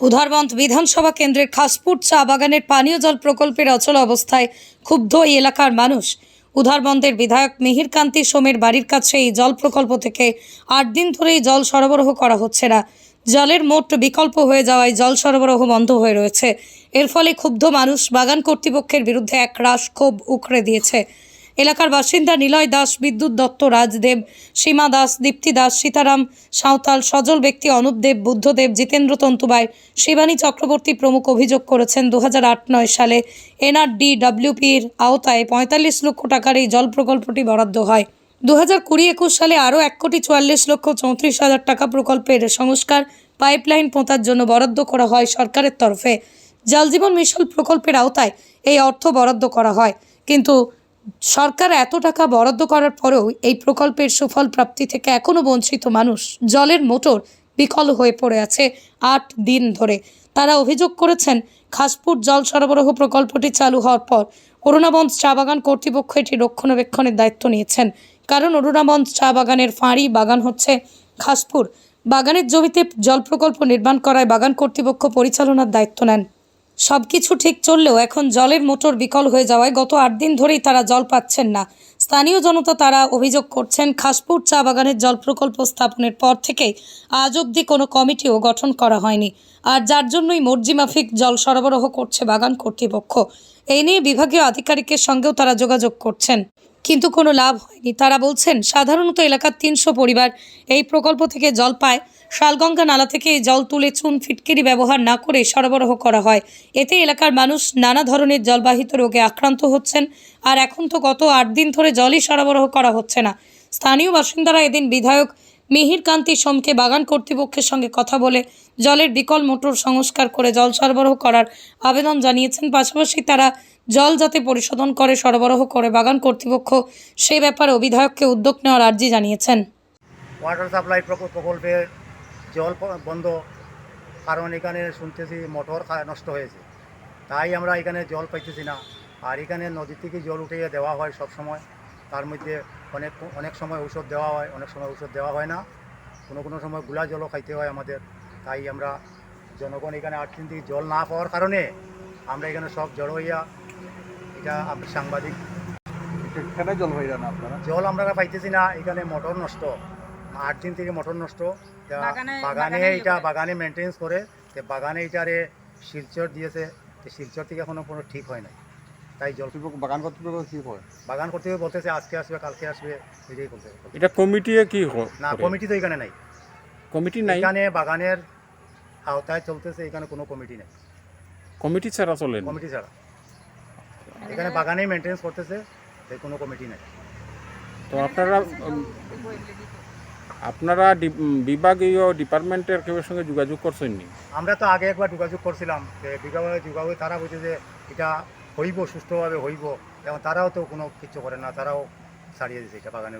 উধারবন্দ বিধানসভা কেন্দ্রের খাসপুর চা বাগানের পানীয় জল প্রকল্পের অচল অবস্থায় ক্ষুব্ধ এই এলাকার মানুষ। উধারবন্দের বিধায়ক মিহিরকান্তি সোমের বাড়ির কাছে এই জল প্রকল্প থেকে আট দিন ধরেই জল সরবরাহ করা হচ্ছে না। জলের মোট বিকল্প হয়ে যাওয়ায় জল সরবরাহ বন্ধ হয়ে রয়েছে। এর ফলে ক্ষুব্ধ মানুষ বাগান কর্তৃপক্ষের বিরুদ্ধে এক রাশ ক্ষোভ উকড়ে দিয়েছে। এলাকার বাসিন্দা নিলয় দাস, বিদ্যুৎ দত্ত, রাজদেব, সীমা দাস, দীপ্তি দাস, সীতারাম, সাঁওতাল সজল ব্যক্তি অনুপ দেব বুদ্ধদেব জিতেন্দ্র তন্তুবাই, শিবানী চক্রবর্তী প্রমুখ অভিযোগ করেছেন দু নয় সালে এনআরডি ডাব্লিউপির আওতায় পঁয়তাল্লিশ লক্ষ টাকার এই জল প্রকল্পটি বরাদ্দ হয়। দু হাজার কুড়ি একুশ সালে আরও এক কোটি চুয়াল্লিশ লক্ষ চৌত্রিশ হাজার টাকা প্রকল্পের সংস্কার পাইপলাইন পোঁতার জন্য বরাদ্দ করা হয় সরকারের তরফে। জলজীবন মিশন প্রকল্পের আওতায় এই অর্থ বরাদ্দ করা হয়। কিন্তু সরকার এত টাকা বরাদ্দ করার পরেও এই প্রকল্পের সুফল প্রাপ্তি থেকে এখনও বঞ্চিত মানুষ জলের মোটর বিকল হয়ে পড়ে আছে আট দিন ধরে। তারা অভিযোগ করেছেন, খাসপুর জল সরবরাহ প্রকল্পটি চালু হওয়ার পর অরুণাবন্দ চা বাগান কর্তৃপক্ষ এটি রক্ষণাবেক্ষণের দায়িত্ব নিয়েছেন। কারণ অরুণাবন্দ চা বাগানের ফাঁড়ি বাগান হচ্ছে খাসপুর। বাগানের জমিতে জল প্রকল্প নির্মাণ করায় বাগান কর্তৃপক্ষ পরিচালনার দায়িত্ব নেন। সবকিছু ঠিক চললেও এখন জলের মোটর বিকল হয়ে যাওয়ায় গত আট দিন ধরেই তারা জল পাচ্ছেন না। স্থানীয় জনতা তারা অভিযোগ করছেন, খাসপুর চা বাগানের জল প্রকল্প স্থাপনের পর থেকে আজ অবধি কোনো কমিটিও গঠন করা হয়নি। আর যার জন্যই মর্জি মাফিক জল সরবরাহ করছে বাগান কর্তৃপক্ষ। এই নিয়ে বিভাগীয় আধিকারিকের সঙ্গেও তারা যোগাযোগ করছেন। কিন্তু কোনো লাভ হয়নি। তারা বলছেন, সাধারণত এলাকার তিনশো পরিবার এই প্রকল্প থেকে জল পায়। শালগঙ্গা নালা থেকে জল তুলে চুন ফিটকিরি ব্যবহার না করে সরবরাহ করা হয়। এতে এলাকার মানুষ নানা ধরনের জলবাহিত রোগে আক্রান্ত হচ্ছেন আর এখন তো গত আট দিন ধরে জলই সরবরাহ করা হচ্ছে না। স্থানীয় বাসিন্দারা এদিন বিধায়ক মিহির কান্তি সোমকে বাগান কর্তৃপক্ষের সঙ্গে কথা বলে জলের বিকল মোটর সংস্কার করে জল সরবরাহ করার আবেদন জানিয়েছেন। পাশাপাশি তারা জল যাতে পরিশোধন করে, সরবরাহ করে বাগান কর্তৃপক্ষ, সে ব্যাপারে বিধায়ককে উদ্যোগ নেওয়ার আর্জি জানিয়েছেন। ওয়াটার সাপ্লাই প্রক- প্রকল্পে জল বন্ধ। কারণ এখানে শুনতেছি মোটর নষ্ট হয়েছে। তাই আমরা এখানে জল পাইতেছি না। আর এখানে নদী থেকে জল উঠিয়ে দেওয়া হয় সব সময় তার মধ্যে অনেক অনেক সময় ঔষধ দেওয়া হয় অনেক সময় ঔষধ দেওয়া হয় না। কোনো কোনো সময়গুলা জলও খাইতে হয় আমাদের। তাই আমরা জনগণ এখানে আট দিন থেকে জল না পাওয়ার কারণে আমরা এখানে সব জড়ো হইয়া এটা সাংবাদিক। জল হয়ে যান আপনারা? জল আমরা পাইতেছি না এখানে মোটর নষ্ট। আট দিন থেকে মোটর নষ্ট। বাগানে- এটা করে। বাগানে মেনটেন্স করে। তো বাগানে এটারে শিলচর দিয়েছে। শিলচর থেকে এখনও কোনো ঠিক হয় না তাই জল বাগান কর্তৃপক্ষ কি করে বাগান করতে বলতেছে আজকে আসবে কালকে আসবে এটাই বলতে এটা কমিটিয়ে কি না কমিটি তো এখানে নাই। কমিটি নাই? এখানে বাগানের আওতায় চলতেছে এখানে কোনো কমিটি নেই। কমিটি ছাড়া চলেন কমিটি ছাড়া। এখানে বাগানেই মেনটেন্স করতেছে তাই কোনো কমিটি নেই। তো আপনারা আপনারা বিভাগীয় ডিপার্টমেন্টের কেউ সঙ্গে যোগাযোগ করছেন আমরা তো আগে একবার যোগাযোগ করছিলাম যে বিভাগে যোগাযোগ তারা বলছে যে এটা হইব সুস্থভাবে হইব, এবং তারাও তো কোনো কিছু করে না, তারাও ছাড়িয়ে দিয়েছে এটা বাগানে